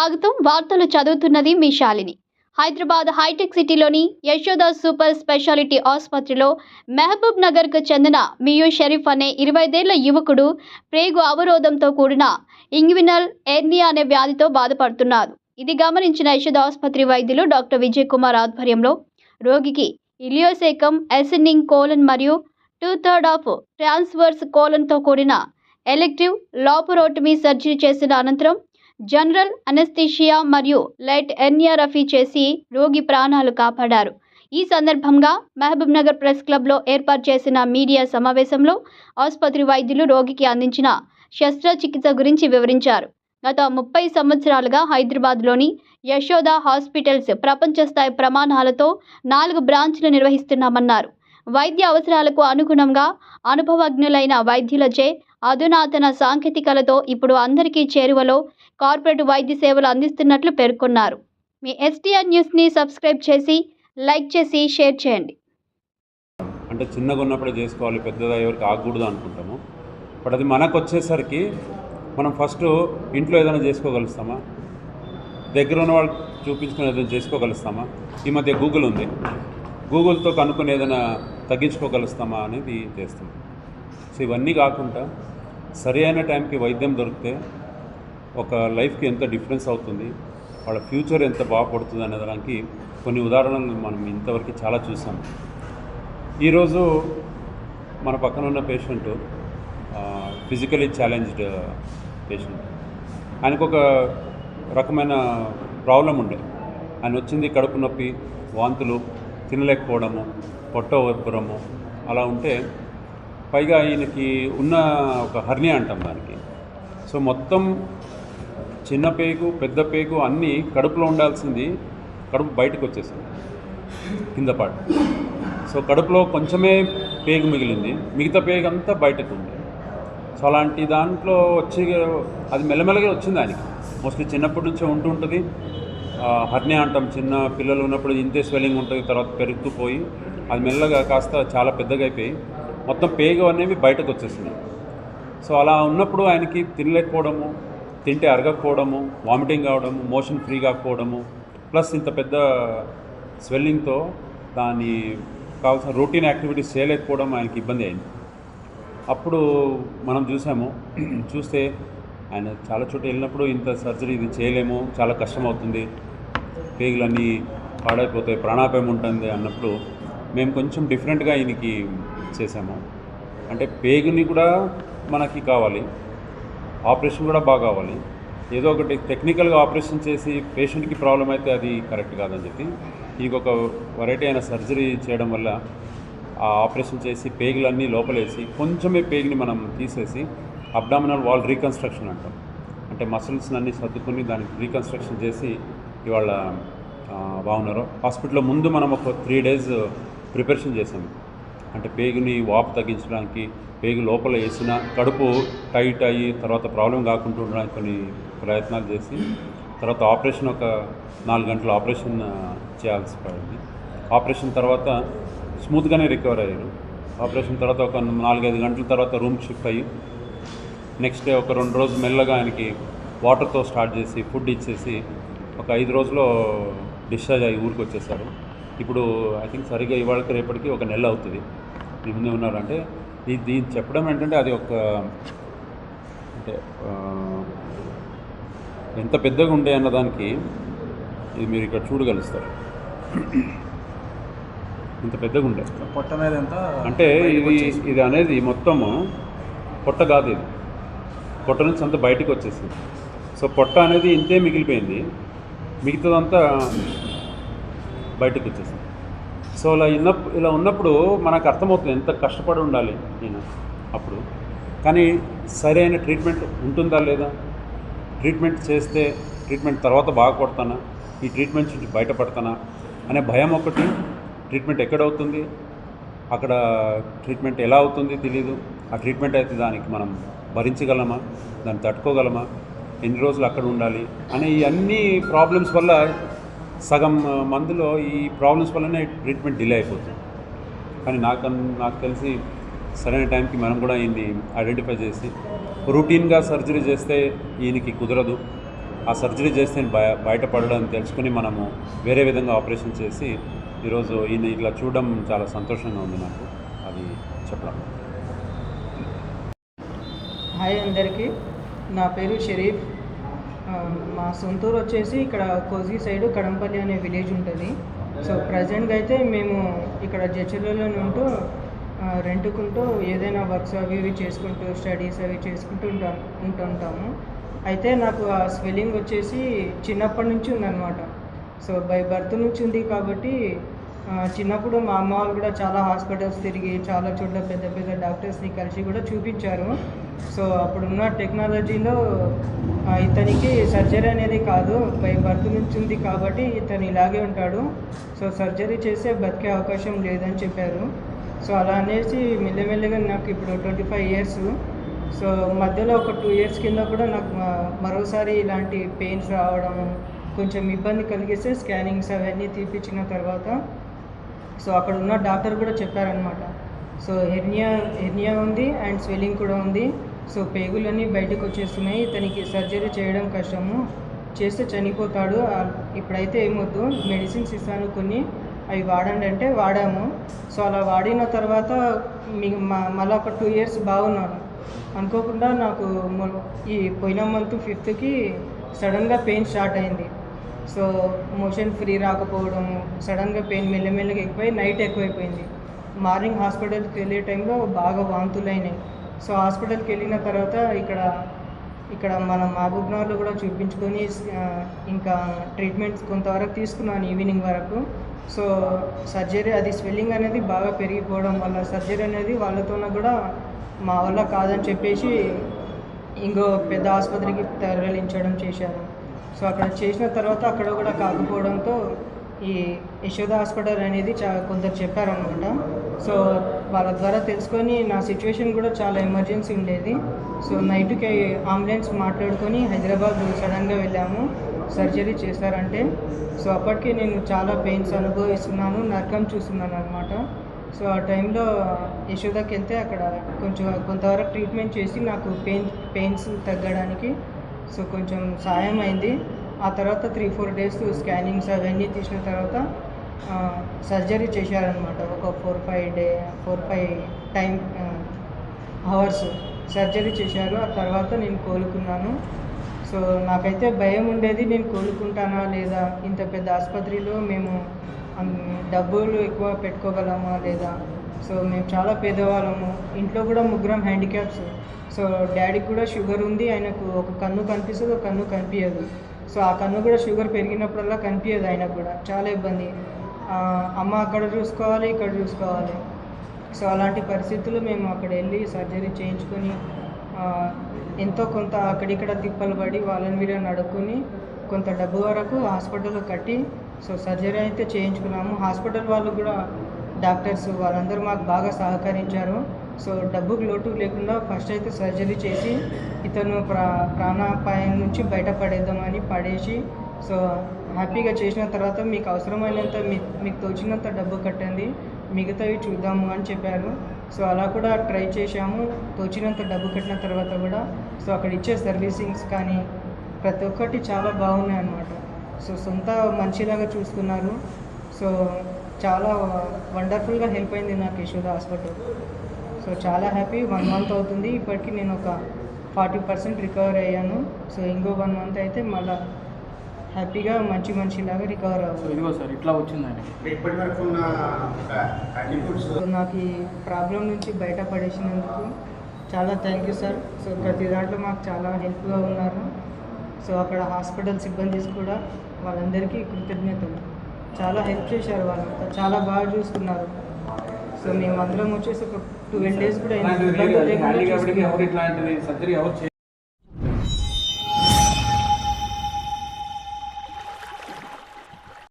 స్వాగతం. వార్తలు చదువుతున్నది మీ శాలిని. హైదరాబాద్ హైటెక్ సిటీలోని యశోద సూపర్ స్పెషాలిటీ ఆసుపత్రిలో మహబూబ్ నగర్కు చెందిన మియూ షరీఫ్ అనే ఇరవైదేళ్ళ యువకుడు ప్రేగు అవరోధంతో కూడిన ఇంగ్వినల్ ఎర్నియా అనే వ్యాధితో బాధపడుతున్నారు ఇది గమనించిన యశోద ఆసుపత్రి వైద్యులు డాక్టర్ విజయ్ కుమార్ ఆధ్వర్యంలో రోగికి ఇలియోసేకం ఎసెండింగ్ కోలన్ మరియు టూ థర్డ్ ఆఫ్ ట్రాన్స్వర్స్ కోలన్తో కూడిన ఎలెక్టివ్ లాపరోటమీ సర్జరీ చేసిన అనంతరం జనరల్ అనెస్థీషియా మరియు లైట్ ఎన్యారఫీ చేసి రోగి ప్రాణాలు కాపాడారు. ఈ సందర్భంగా మహబూబ్ నగర్ ప్రెస్ క్లబ్లో ఏర్పాటు చేసిన మీడియా సమావేశంలో ఆసుపత్రి వైద్యులు రోగికి అందించిన శస్త్రచికిత్స గురించి వివరించారు. గత ముప్పై సంవత్సరాలుగా హైదరాబాద్లోని యశోద హాస్పిటల్స్ ప్రపంచ స్థాయి ప్రమాణాలతో నాలుగు బ్రాంచ్లు నిర్వహిస్తున్నామన్నారు. వైద్య అవసరాలకు అనుగుణంగా అనుభవజ్ఞులైన వైద్యులచే అధునాతన సాంకేతికలతో ఇప్పుడు అందరికీ చేరువలో కార్పొరేట్ వైద్య సేవలు అందిస్తున్నట్లు పేర్కొన్నారు. మీ ఎస్టీఆర్ న్యూస్ని సబ్స్క్రైబ్ చేసి లైక్ చేసి షేర్ చేయండి. అంటే చిన్నగా ఉన్నప్పుడే చేసుకోవాలి పెద్దదా ఎవరికి ఆగకూడదు అనుకుంటాము. బట్ అది మనకు వచ్చేసరికి మనం ఫస్ట్ ఇంట్లో ఏదైనా చేసుకోగలుస్తామా? దగ్గర ఉన్న వాళ్ళు చూపించుకుని ఏదైనా చేసుకోగలుస్తామా? ఈ మధ్య గూగుల్ ఉంది. గూగుల్తో కనుక్కొని ఏదైనా తగ్గించుకోగలుస్తామా అనేది చేస్తుంది సో ఇవన్నీ కాకుండా సరి అయిన టైంకి వైద్యం దొరికితే ఒక లైఫ్కి ఎంత డిఫరెన్స్ అవుతుంది వాళ్ళ ఫ్యూచర్ ఎంత బాగుపడుతుంది అనే దానికి కొన్ని ఉదాహరణలు మనం ఇంతవరకు చాలా చూసాం. ఈరోజు మన పక్కన ఉన్న పేషెంట్ ఫిజికలీ ఛాలెంజ్డ్ పేషెంట్. ఆయనకు ఒక రకమైన ప్రాబ్లం ఉండే. ఆయన వచ్చింది కడుపు నొప్పి వాంతులు తినలేకపోవడము పొట్ట ఉబ్బరము అలా ఉంటే పైగా ఈయనకి ఉన్న ఒక హర్నియా అంటాం దానికి. సో మొత్తం చిన్న పేగు పెద్ద పేగు అన్నీ కడుపులో ఉండాల్సింది కడుపు బయటకు వచ్చేసింది కింద పాటు. సో కడుపులో కొంచెమే పేగు మిగిలింది మిగతా పేగు అంతా బయటకు ఉంది. సో అలాంటి దాంట్లో వచ్చి అది మెల్లమెల్లగా వచ్చింది ఆయనకి. మోస్ట్లీ చిన్నప్పటి నుంచే ఉంటూ ఉంటుంది. హర్నియా అంటాం. చిన్న పిల్లలు ఉన్నప్పుడు ఇంతే స్వెల్లింగ్ ఉంటుంది తర్వాత పెరుగుతూ పోయి అది మెల్లగా కాస్త చాలా పెద్దగా అయిపోయి మొత్తం పేగు అనేవి బయటకు వచ్చేసింది సో అలా ఉన్నప్పుడు ఆయనకి తినలేకపోవడము తింటే అరగకపోవడము వామిటింగ్ కావడము మోషన్ ఫ్రీ కాకపోవడము ప్లస్ ఇంత పెద్ద స్వెల్లింగ్తో దాని కావాల్సిన రొటీన్ యాక్టివిటీస్ చేయలేకపోవడం ఆయనకి ఇబ్బంది అయింది. అప్పుడు మనం చూసాము చూస్తే ఆయన చాలా చోట్ల వెళ్ళినప్పుడు ఇంత సర్జరీ ఇది చేయలేము చాలా కష్టం అవుతుంది పేగులన్నీ పాడైపోతాయి ప్రాణాపాయం ఉంటుంది అన్నప్పుడు మేము కొంచెం డిఫరెంట్గా ఈయనకి చేసాము అంటే పేగుని కూడా మనకి కావాలి ఆపరేషన్ కూడా బాగా కావాలి. ఏదో ఒకటి టెక్నికల్గా ఆపరేషన్ చేసి పేషెంట్కి ప్రాబ్లం అయితే అది కరెక్ట్ కాదని చెప్పి ఈ ఒక వెరైటీ అయిన సర్జరీ చేయడం వల్ల ఆ ఆపరేషన్ చేసి పేగులన్నీ లోపలేసి కొంచెమే పేగుని మనం తీసేసి అబ్డామినల్ వాల్ రీకన్స్ట్రక్షన్ అంటాం. అంటే మసిల్స్ అన్నీ సర్దుకొని దానికి రీకన్స్ట్రక్షన్ చేసి ఇవాళ బాగున్నారు. హాస్పిటల్లో ముందు మనం ఒక త్రీ డేస్ ప్రిపరేషన్ చేసాము అంటే పేగుని వాపు తగ్గించడానికి పేగు లోపల వేసిన కడుపు టైట్ అయ్యి తర్వాత ప్రాబ్లం కాకుండా ఉండడానికి కొన్ని ప్రయత్నాలు చేసి తర్వాత ఆపరేషన్ ఒక నాలుగు గంటల ఆపరేషన్ చేయాల్సి పడింది. ఆపరేషన్ తర్వాత స్మూత్గానే రికవర్ అయ్యారు. ఆపరేషన్ తర్వాత ఒక నాలుగైదు గంటల తర్వాత రూమ్ షిఫ్ట్ అయ్యి నెక్స్ట్ డే ఒక రెండు రోజులు మెల్లగా ఆయనకి వాటర్తో స్టార్ట్ చేసి ఫుడ్ ఇచ్చేసి ఒక ఐదు రోజుల్లో డిశ్చార్జ్ అయ్యి ఊరికి వచ్చేసారు ఇప్పుడు ఐ థింక్ సరిగ్గా ఇవాళకి రేపటికి ఒక నెల అవుతుంది. ముందే ఉన్నారంటే దీన్ని చెప్పడం ఏంటంటే అది ఒక అంటే ఎంత పెద్దగా ఉండే అన్నదానికి ఇది మీరు ఇక్కడ చూడగలుస్తారు. ఇంత పెద్దగా ఉండే. పొట్ట మీద ఎంత అంటే ఇది ఇది అనేది మొత్తము పొట్ట కాదు ఇది. పొట్ట నుంచి అంతా బయటికి వచ్చేసింది. సో పొట్ట అనేది ఇంతే మిగిలిపోయింది. మిగతాదంతా బయటకు వచ్చేసింది. సో ఇలా ఉన్నప్పుడు ఇలా ఉన్నప్పుడు మనకు అర్థమవుతుంది ఎంత కష్టపడి ఉండాలి నేను అప్పుడు. కానీ సరైన ట్రీట్మెంట్ ఉంటుందా లేదా? ట్రీట్మెంట్ చేస్తే ట్రీట్మెంట్ తర్వాత బాగుపడతానా ఈ ట్రీట్మెంట్ నుంచి బయటపడతానా? అనే భయం ఒకటి ట్రీట్మెంట్ ఎక్కడవుతుంది అక్కడ ట్రీట్మెంట్ ఎలా అవుతుంది తెలియదు ఆ ట్రీట్మెంట్ అయితే దానికి మనం భరించగలమా? దాన్ని తట్టుకోగలమా? ఎన్ని రోజులు అక్కడ ఉండాలి అనే ఈ అన్ని ప్రాబ్లమ్స్ వల్ల సగం మందిలో ఈ ప్రాబ్లమ్స్ వల్లనే ట్రీట్మెంట్ డిలే అయిపోతుంది. కానీ నాకు నాకు తెలిసి సరైన టైంకి మనం కూడా ఈయన్ని ఐడెంటిఫై చేసి రొటీన్గా సర్జరీ చేస్తే ఈయనకి కుదరదు. ఆ సర్జరీ చేస్తే బయ బయటపడడం తెలుసుకుని మనము వేరే విధంగా ఆపరేషన్ చేసి ఈరోజు ఈయన ఇట్లా చూడడం చాలా సంతోషంగా ఉంది నాకు. అది చెప్పడం. హాయ్ అందరికీ. నా పేరు షరీఫ్. మా సొంతూరు వచ్చేసి ఇక్కడ కోజీ సైడ్ కడంపల్లి అనే విలేజ్ ఉంటుంది. సో ప్రజెంట్గా అయితే మేము ఇక్కడ జడ్చర్లలోనే ఉంటూ ఆ, రెంట్కుంటూ ఏదైనా వర్క్స్ అవి ఇవి చేసుకుంటూ స్టడీస్ అవి చేసుకుంటూ ఉంటాం ఉంటుంటాము. అయితే నాకు ఆ స్వెల్లింగ్ వచ్చేసి చిన్నప్పటి నుంచి ఉందన్నమాట. సో బై బర్త్ నుంచి ఉంది కాబట్టి చిన్నప్పుడు మా అమ్మ వాళ్ళు కూడా చాలా హాస్పిటల్స్ తిరిగి చాలా చోట్ల పెద్ద పెద్ద డాక్టర్స్ని కలిసి కూడా చూపించారు. సో అప్పుడున్న టెక్నాలజీలో ఇతనికి సర్జరీ అనేది కాదు బై బర్త్ నుంచి ఉంది కాబట్టి ఇతను ఇలాగే ఉంటాడు. సో సర్జరీ చేస్తే బతికే అవకాశం లేదని చెప్పారు. సో అలా అనేసి మెల్లమెల్లగా నాకు ఇప్పుడు ట్వంటీ ఫైవ్ ఇయర్స్. సో మధ్యలో ఒక టూ ఇయర్స్ కింద కూడా నాకు మరోసారి ఇలాంటి పెయిన్స్ రావడం కొంచెం ఇబ్బంది కలిగిస్తే స్కానింగ్స్ అవన్నీ తీపిచ్చిన తర్వాత సో అక్కడ ఉన్న డాక్టర్ కూడా చెప్పారనమాట సో హెర్నియా హెర్నియా ఉంది అండ్ స్వెల్లింగ్ కూడా ఉంది. సో పేగులన్నీ బయటకు వచ్చేస్తున్నాయి. ఇతనికి సర్జరీ చేయడం కష్టము. చేస్తే చనిపోతాడు. ఇప్పుడైతే ఏమొద్దు. మెడిసిన్స్ ఇస్తాను కొన్ని. అవి వాడండి అంటే వాడాము. సో అలా వాడిన తర్వాత మీ మ- మళ్ళీ ఒక టూ ఇయర్స్ బాగున్నాను. అనుకోకుండా నాకు ఈ పోయిన మంత్ ఫిఫ్త్కి సడన్గా పెయిన్ స్టార్ట్ అయింది. సో మోషన్ ఫ్రీ రాకపోవడం సడన్గా పెయిన్ మెల్లమెల్లగా ఎక్కువై నైట్ ఎక్కువైపోయింది. మార్నింగ్ హాస్పిటల్కి వెళ్ళే టైంలో బాగా వాంతులు అయినాయి సో హాస్పిటల్కి వెళ్ళిన తర్వాత ఇక్కడ ఇక్కడ మన మహబూబ్నగర్లో కూడా చూపించుకొని ఇంకా ట్రీట్మెంట్స్ కొంతవరకు తీసుకున్నాను ఈవినింగ్ వరకు. సో సర్జరీ అది స్వెల్లింగ్ అనేది బాగా పెరిగిపోవడం వల్ల సర్జరీ అనేది వాళ్ళతోన కూడా మా వల్ల కాదని చెప్పేసి ఇంకో పెద్ద ఆసుపత్రికి తరలించడం చేశారు. సో అక్కడ చేసిన తర్వాత అక్కడ కూడా కాకపోవడంతో ఈ యశోద హాస్పిటల్ అనేది చా కొందరు చెప్పారనమాట సో వాళ్ళ ద్వారా తెలుసుకొని నా సిచ్యువేషన్ కూడా చాలా ఎమర్జెన్సీ ఉండేది. సో నైట్కి అంబులెన్స్ మాట్లాడుకొని హైదరాబాద్ సడన్గా వెళ్ళాము. సర్జరీ చేశారంటే. సో అప్పటికే నేను చాలా పెయిన్స్ అనుభవిస్తున్నాను నరకం చూస్తున్నాను అనమాట సో ఆ టైంలో యశోదకి వెళ్తే అక్కడ కొంచెం కొంతవరకు ట్రీట్మెంట్ చేసి నాకు పెయిన్ పెయిన్స్ తగ్గడానికి సో కొంచెం సాయం అయింది. ఆ తర్వాత త్రీ ఫోర్ డేస్ స్కానింగ్స్ అవన్నీ తీసిన తర్వాత సర్జరీ చేశారనమాట ఒక four five day four five time hours surgery చేశారు. ఆ తర్వాత నేను కోలుకున్నాను. సో నాకైతే భయం ఉండేది నేను కోలుకుంటానా లేదా? ఇంత పెద్ద ఆసుపత్రిలో మేము డబ్బులు ఎక్కువ పెట్టుకోగలమా లేదా? సో మేము చాలా పేదవాళ్ళము. ఇంట్లో కూడా ముగ్గురం హ్యాండిక్యాప్స్ సో డాడీకి కూడా షుగర్ ఉంది ఆయనకు ఒక కన్ను కనిపిస్తుంది ఒక కన్ను కనిపించదు సో ఆ కన్ను కూడా షుగర్ పెరిగినప్పుడల్లా కనిపించదు ఆయనకు కూడా. చాలా ఇబ్బంది. అమ్మ అక్కడ చూసుకోవాలి ఇక్కడ చూసుకోవాలి. సో అలాంటి పరిస్థితులు మేము అక్కడ వెళ్ళి సర్జరీ చేయించుకొని ఎంతో కొంత అక్కడిక్కడ తిప్పలు పడి వాళ్ళని వీళ్ళని అడుక్కొని కొంత డబ్బు వరకు హాస్పిటల్లో కట్టి సో సర్జరీ అయితే చేయించుకున్నాము. హాస్పిటల్ వాళ్ళు కూడా డాక్టర్స్ వాళ్ళందరూ మాకు బాగా సహకరించారు. సో డబ్బుకు లోటు లేకుండా ఫస్ట్ అయితే సర్జరీ చేసి ఇతను ప్రా ప్రాణాపాయం నుంచి బయటపడేద్దామని పడేసి సో హ్యాపీగా చేసిన తర్వాత మీకు అవసరమైనంత మీ మీకు తోచినంత డబ్బు కట్టండి మిగతావి చూద్దాము అని చెప్పారు. సో అలా కూడా ట్రై చేశాము. తోచినంత డబ్బు కట్టిన తర్వాత కూడా సో అక్కడ ఇచ్చే సర్వీసింగ్స్ కానీ ప్రతి ఒక్కటి చాలా బాగున్నాయి అన్నమాట సో సొంత మనిషిలాగా చూసుకున్నారు. సో చాలా వండర్ఫుల్గా హెల్ప్ అయింది నాకు యశోద హాస్పిటల్. సో చాలా హ్యాపీ వన్ మంత్ అవుతుంది. ఇప్పటికి నేను ఒక ఫార్టీ పర్సెంట్ రికవర్ అయ్యాను. సో ఇంకో వన్ మంత్ అయితే మళ్ళీ హ్యాపీగా మంచి మనిషిలాగా రికవర్ సో అవ్వాలి ఇదిగో సార్ ఇట్లా వచ్చిందండి. నాకు ఈ ప్రాబ్లం నుంచి బయటపడేసినందుకు చాలా థ్యాంక్ యూ సార్. సో ప్రతి దాంట్లో మాకు చాలా హెల్ప్గా ఉన్నారు. సో అక్కడ హాస్పిటల్ సిబ్బంది కూడా వాళ్ళందరికీ కృతజ్ఞతలు. చాలా హెల్ప్ చేశారు వాళ్ళంతా చాలా బాగా చూసుకున్నారు. సో మేము అందరం వచ్చేసి ఒక ట్వెల్వ్ డేస్ కూడా